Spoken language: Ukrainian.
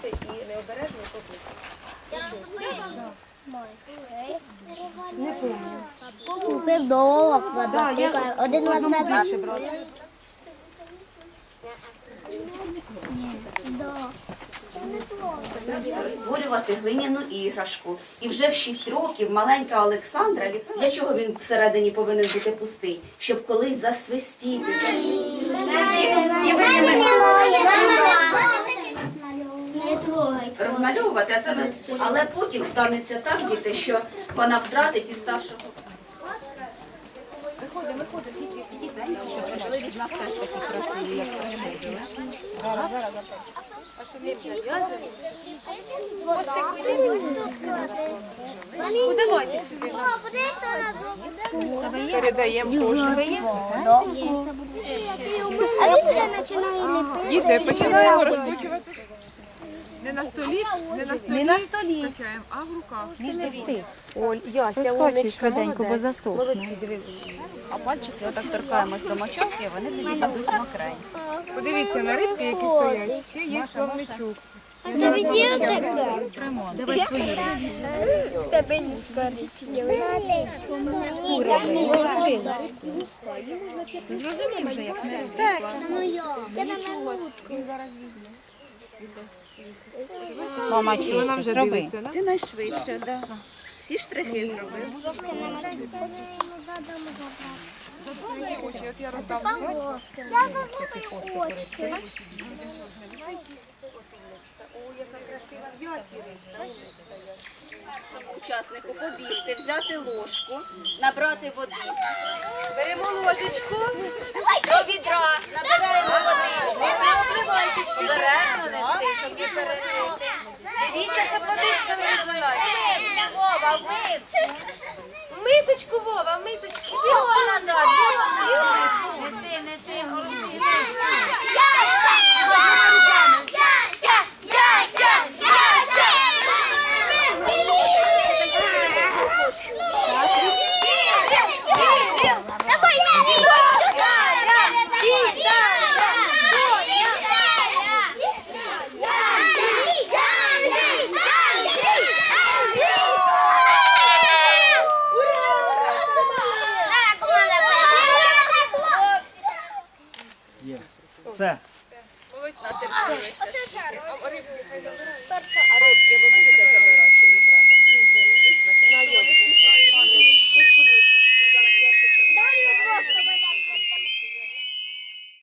взяти і необережно побити. Купив довго Да, квадрат. я Один одному квадрат. більше брати. створювати глиняну іграшку. І вже в 6 років маленька Олександра, для чого він всередині повинен бути пустий? Щоб колись засвистіти. І ви ними Не трогай. а це ви... але потім станеться так, діти, що вона втратить і старшого. Передаємо кошик. А він вже починає ліпити. Діти, починаємо розкручувати. Не на столі, не на столі, Не на столі. качаємо, а в руках. Оль, Яся, Олечка, молодець. Молодці, диви. А пальчики отак торкаємось до мочалки, вони тоді дадуть мокрень. Подивіться на рибки, які стоять. Ще є словничок. Тебе є таке? Давай свої. Тебе не. Зрозумів вже, як не Ну я. Я на минутку. Мама І вона вже зроби. Ти найшвидше, да. Всі штрихи зроби. Очі, от я засуну очки. Учаснику побігти, взяти ложку, набрати води. Беремо ложечку. До відра щоб не пересило. Дивіться, щоб водичка не розлилася. Мисочку. Все. А рибки ви